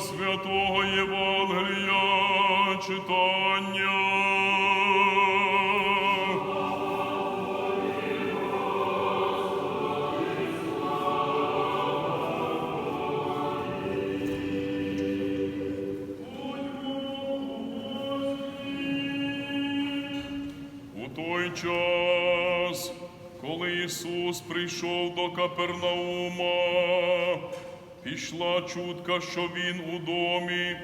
святого Євангелія читання. У той час, коли Ісус прийшов до Капернаума, пішла чутка, що Він у домі,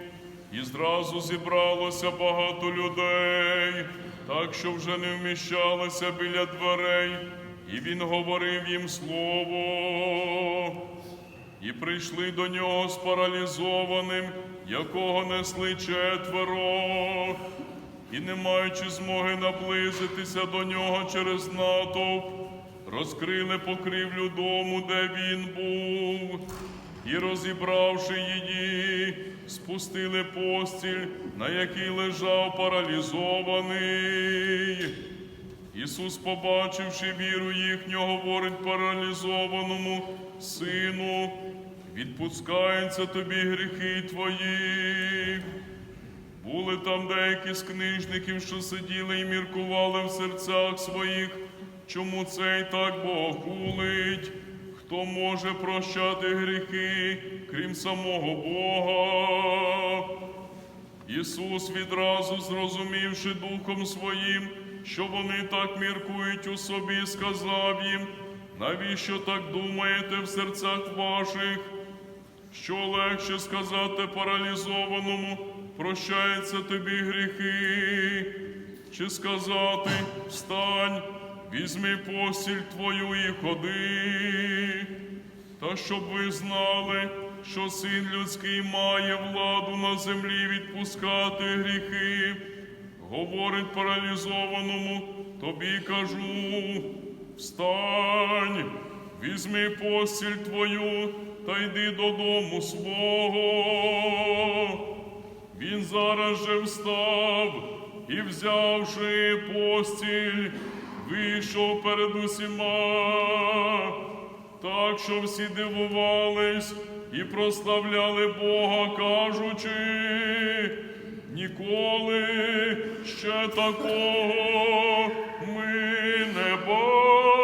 і зразу зібралося багато людей, так що вже не вміщалися біля дверей, і Він говорив їм слово. І прийшли до нього з паралізованим, якого несли четверо, і, не маючи змоги наблизитися до нього через натовп, розкрили покрівлю дому, де він був, і, розібравши її, спустили постіль, на якій лежав паралізований. Ісус, побачивши віру їхню, говорить паралізованому сину, відпускаються тобі гріхи твої. Були там деякі з книжників, що сиділи і міркували в серцях своїх, чому цей так богохулить, хто може прощати гріхи, крім самого Бога. Ісус відразу зрозумівши Духом Своїм, що вони так міркують у собі, сказав їм, навіщо так думаєте в серцях ваших? Що легше сказати паралізованому, прощаються тобі гріхи, чи сказати встань, візьми постіль твою і ходи. Та щоб ви знали, що син людський має владу на землі відпускати гріхи, говорить паралізованому, тобі кажу, встань, візьми постіль твою та йди додому свого. Він зараз же встав і, взявши постіль, вийшов перед усіма, так що всі дивувались і прославляли Бога, кажучи, ніколи ще такого ми не бачили.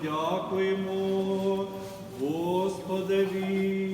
Подякуємо Господеві.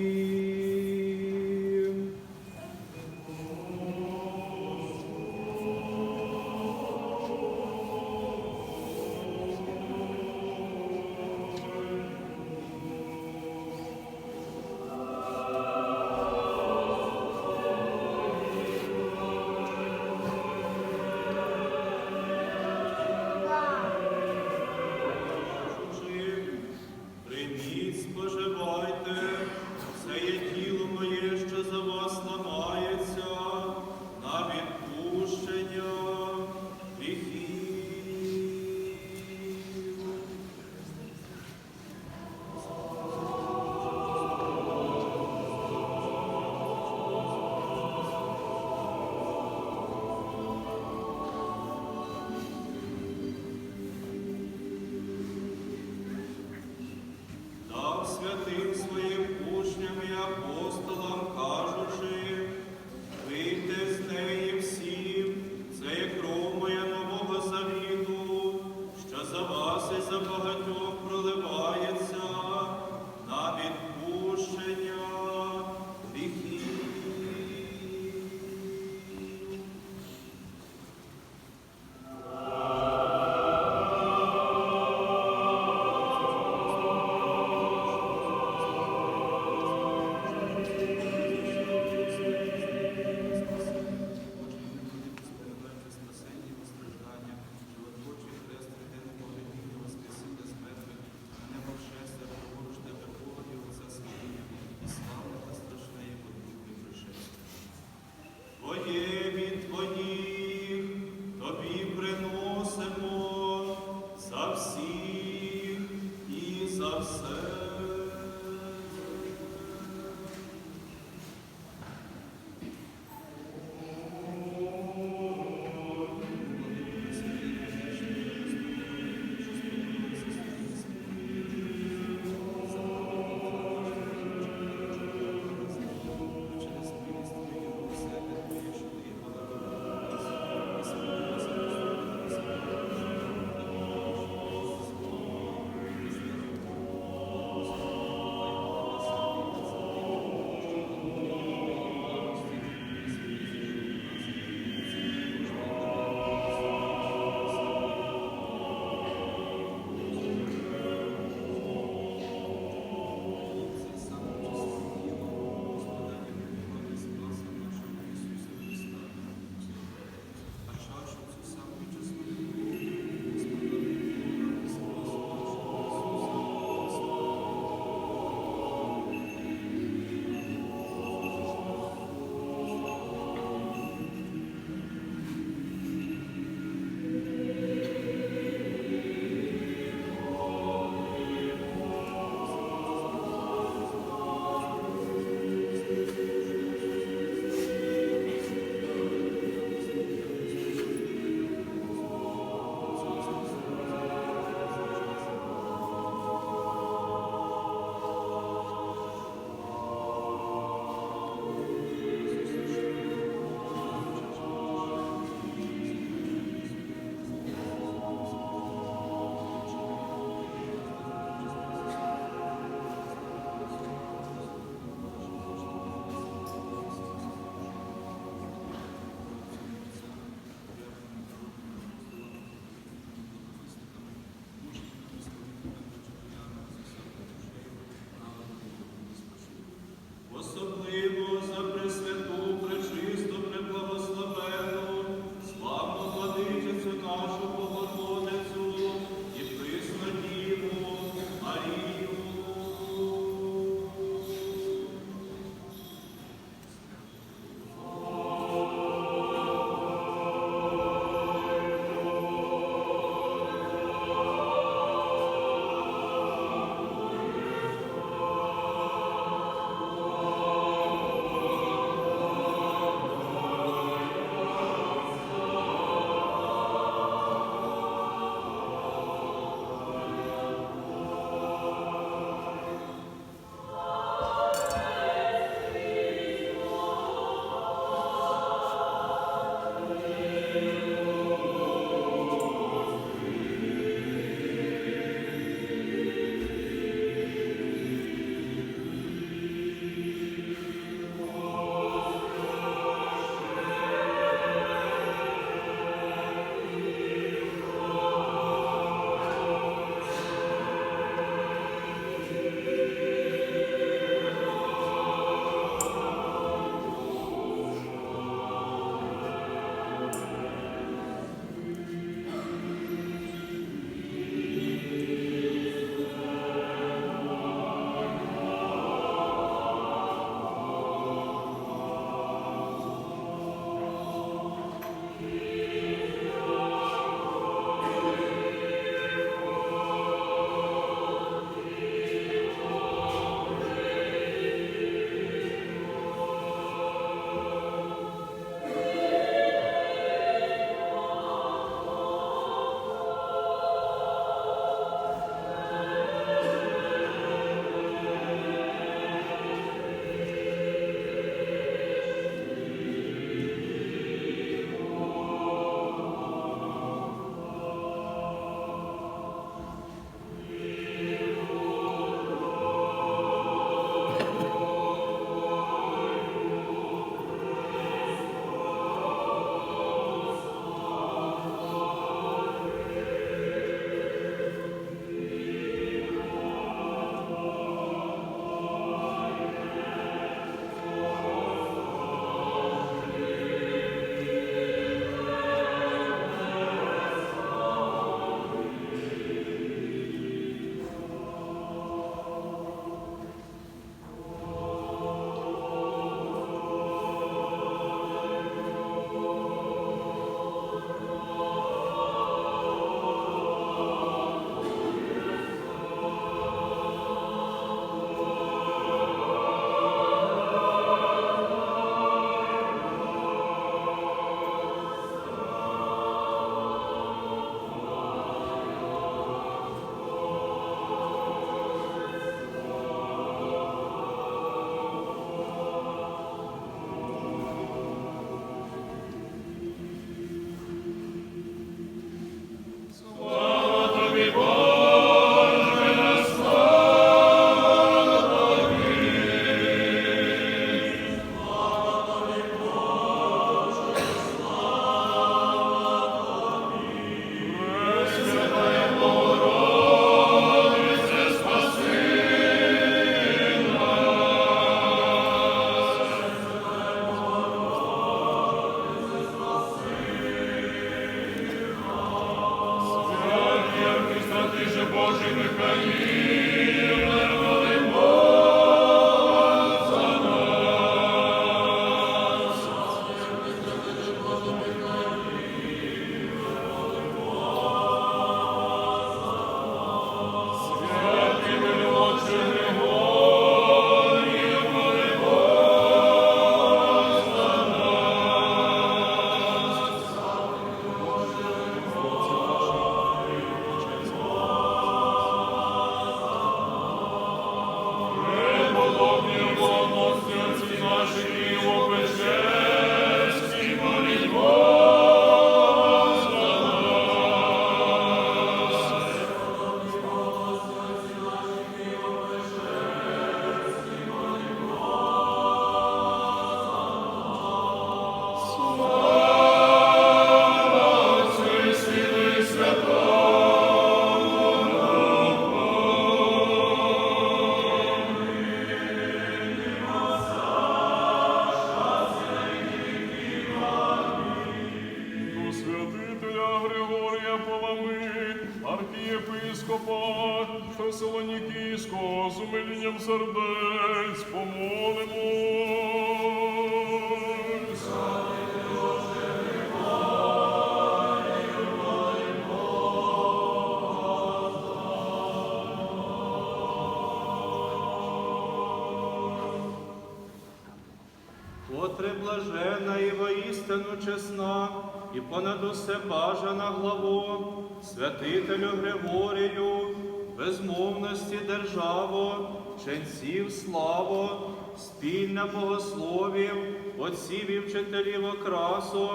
Чесна, і понад усе бажана главо, святителю Григорію, безмовності державо, ченців славо, спільна богословів, отців і вчителів окрасу,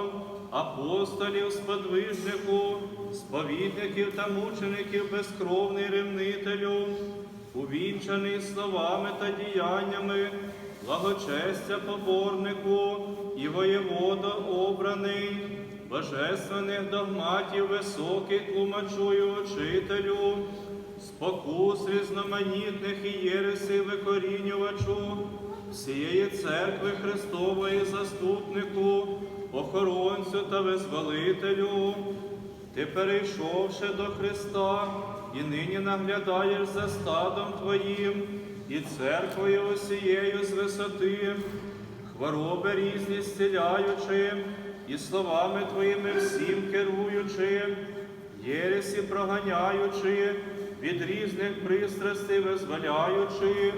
апостолів сподвижнику, сповідників та мучеників безкровний ревнителю, увінчаний словами та діяннями, благочестя поборнику і воєводо обраний, божественних догматів високих тлумачую учителю, спокус різноманітних і єресів викорінювачу, всієї церкви Христової заступнику, охоронцю та визволителю. Ти перейшовши до Христа, і нині наглядаєш за стадом Твоїм і церквою усією з висоти, хвороби різні зціляючи, і словами Твоїми всім керуючи, єресі проганяючи, від різних пристрастей визволяючи,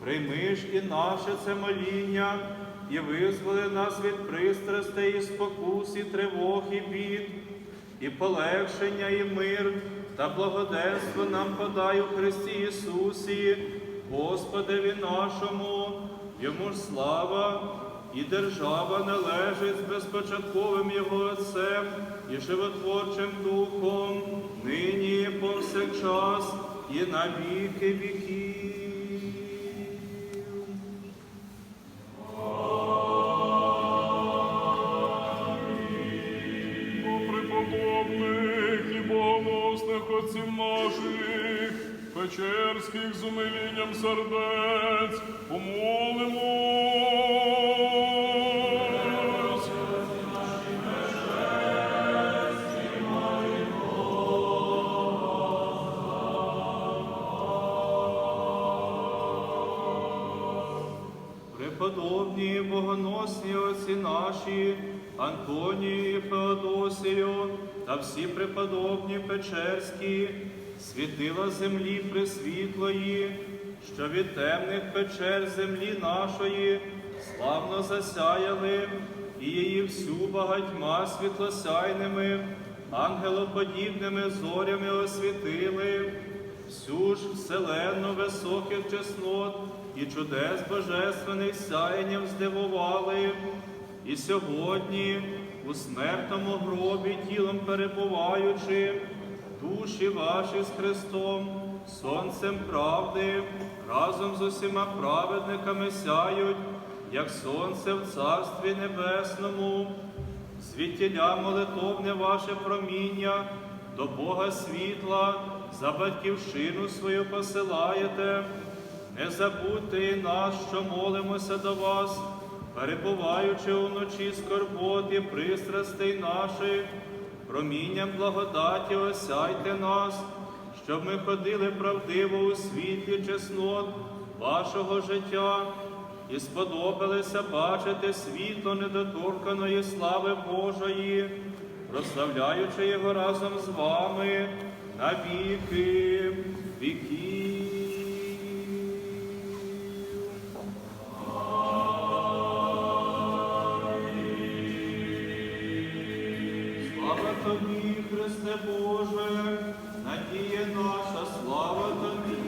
прийми ж і наше це моління, і визволи нас від пристрастей, і спокус, і тривог, і бід, і полегшення, і мир та благоденство нам подай у Христі Ісусі, Господеві нашому, йому ж слава і держава належить з безпочатковим Його Отцем і животворчим Духом, нині повсякчас, і на віки віків. Печерських з умилінням сердець, помолимось. Преподобні богоносні отці наші, Антонію Феодосію, та всі преподобні Печерські, світила землі пресвітлої, що від темних печер землі нашої славно засяяли, і її всю багатьма світлосяйними, ангелоподібними зорями освітили. Всю ж вселенну високих чеснот і чудес божественних сяєнням здивували, і сьогодні у смертному гробі тілом перебуваючи, душі ваші з Христом, сонцем правди, разом з усіма праведниками сяють, як сонце в Царстві Небесному. Звідтіля молитовне ваше проміння до Бога світла, за батьківщину свою посилаєте. Не забудьте і нас, що молимося до вас, перебуваючи уночі скорбот і пристрастей наших, промінням благодаті осяйте нас, щоб ми ходили правдиво у світлі чеснот вашого життя і сподобалися бачити світло недоторканої слави Божої, прославляючи його разом з вами на віки віків. слава тобі, Христе Боже, надія наша, слава тобі.